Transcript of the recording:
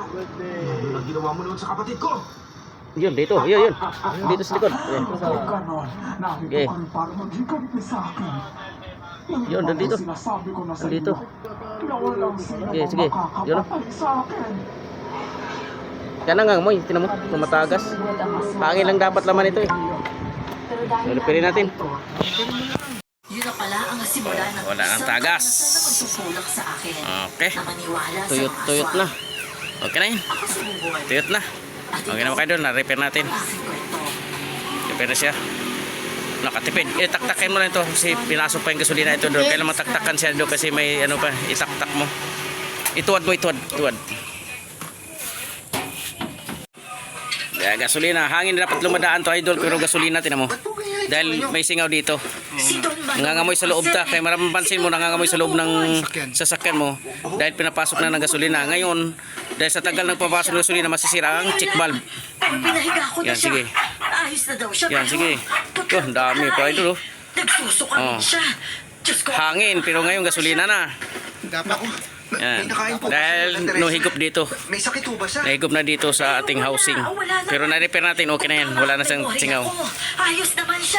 Ang ginawa mo naman sa kapatid ko. Yun, dito. Yun, yun. Dito sa likod. Yun. Huwag ganon. Narito Okay. ka rin para maghiganti sa akin. Yun, ba nandito. Sinasabi ko na sa Nandito. iyo na walang sino Sige, sige. Yun. makakapatay sa akin. Yan na nga mo, tinan mo, tumatagas. Hangin lang dapat laman ito eh. Pero dahil Lupirin natin. Yun na pala ang simula ng Wala nang isang tagas. kabanata na magtutulak sa akin. Okay. Na maniwala Tuyot, sa tuyot na. Okay na yun. Tuyot na. Okay naman kayo doon, na-repair natin. Repair na siya. Nakatipid. Eh, taktakin mo na ito kasi pinasok pa yung gasolina ito doon. Kailangan mataktakan siya doon kasi may ano pa, itaktak mo. Ituwad mo, ituwad, ituwad. Kaya gasolina, hangin na dapat lumadaan to idol pero gasolina tinan mo. Dahil may singaw dito. Nangangamoy sa loob ta. Kaya maraming pansin mo nangangamoy sa loob ng sasakyan mo. Dahil pinapasok na ng gasolina. Ngayon, dahil sa tagal ng papasok ng gasolina, masisira ang check valve. Yan, sige. Ayos na daw siya. Yan, sige. Oh, dami pa, idol, oh. Nagsusuka rin Oh. siya. Hangin, pero ngayon gasolina na. Dapat ako. Yan. Dahil no higop dito. May sakit ba siya? Nahigop na dito sa ating housing. Pero na-repair natin, okay na yan. Wala na siyang singaw. Ayos naman siya.